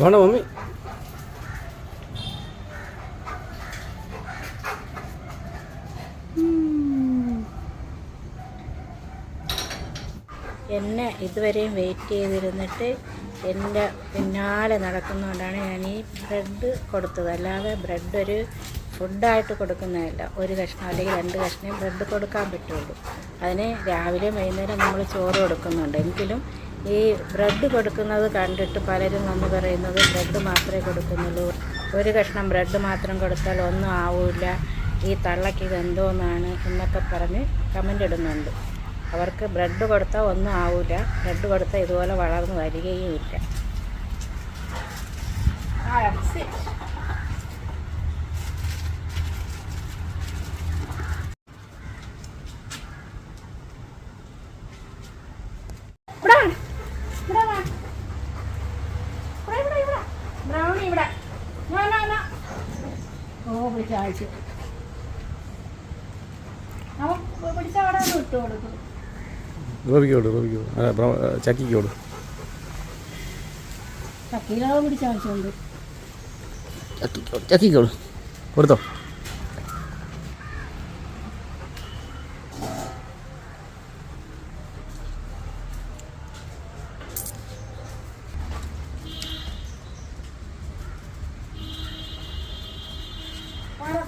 വേണ്ട മമ്മി. എന്നെ ഇതുവരെയും വെയിറ്റ് ചെയ്തിരുന്നിട്ട് എന്റെ പിന്നാലെ നടക്കുന്നതുകൊണ്ടാണ് ഞാൻ ഈ ബ്രെഡ് കൊടുത്തത്. അല്ലാതെ ബ്രെഡ് ഒരു ഫുഡായിട്ട് കൊടുക്കുന്നതല്ല. ഒരു കഷ്ണം അല്ലെങ്കിൽ രണ്ട് കഷ്ണം ബ്രെഡ് കൊടുക്കാൻ പറ്റുള്ളൂ. അതിന് രാവിലെ വൈകുന്നേരം നമ്മൾ ചോറ് കൊടുക്കുന്നുണ്ട്. എങ്കിലും ഈ ബ്രെഡ് കൊടുക്കുന്നത് കണ്ടിട്ട് പലരും വന്ന് പറയുന്നത് ബ്രെഡ് മാത്രമേ കൊടുക്കുന്നുള്ളൂ. ഒരു കഷ്ണം ബ്രെഡ് മാത്രം കൊടുത്താൽ ഒന്നും ആവില്ല. ഈ തള്ളയ്ക്ക് ഇത് എന്തോന്നാണ് എന്നൊക്കെ പറഞ്ഞ് കമന്റ് ഇടുന്നുണ്ട്. അവർക്ക് ബ്രെഡ് കൊടുത്താൽ ഒന്നും ആവില്ല. ബ്രെഡ് കൊടുത്താൽ ഇതുപോലെ വളർന്നു വരികയും ഇല്ല. ബ്രൗണി ഇവിടെ. ഓ പിടിച്ച അവിടെ ഇട്ട് കൊടുക്കും. റോബിക്കോട് റോബിക്കോട് ചക്കിക്കോട് ചക്കിക്കോട് ചക്കിക്കോട് കൊടുത്തോ?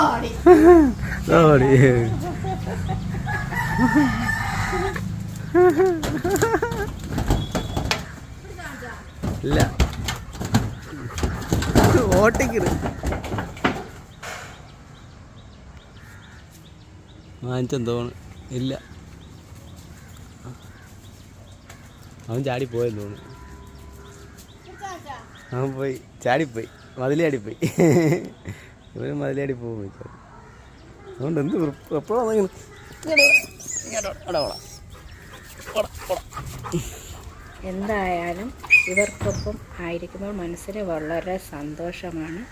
ഓടി ഇല്ല. ഓട്ടിക്കറ് വാങ്ങിച്ചെന്തോ ഇല്ല. അവൻ ചാടിപ്പോയെന്ന് തോന്നുന്നു. അവൻ പോയി. ചാടിപ്പോയി. മതിലി ഇവർ മതിലടി പോകും അതുകൊണ്ട് എന്ത് എപ്പോഴാണ് എന്തായാലും ഇവർക്കൊപ്പം ആയിരിക്കുമ്പോൾ മനസ്സിന് വളരെ സന്തോഷമാണ്.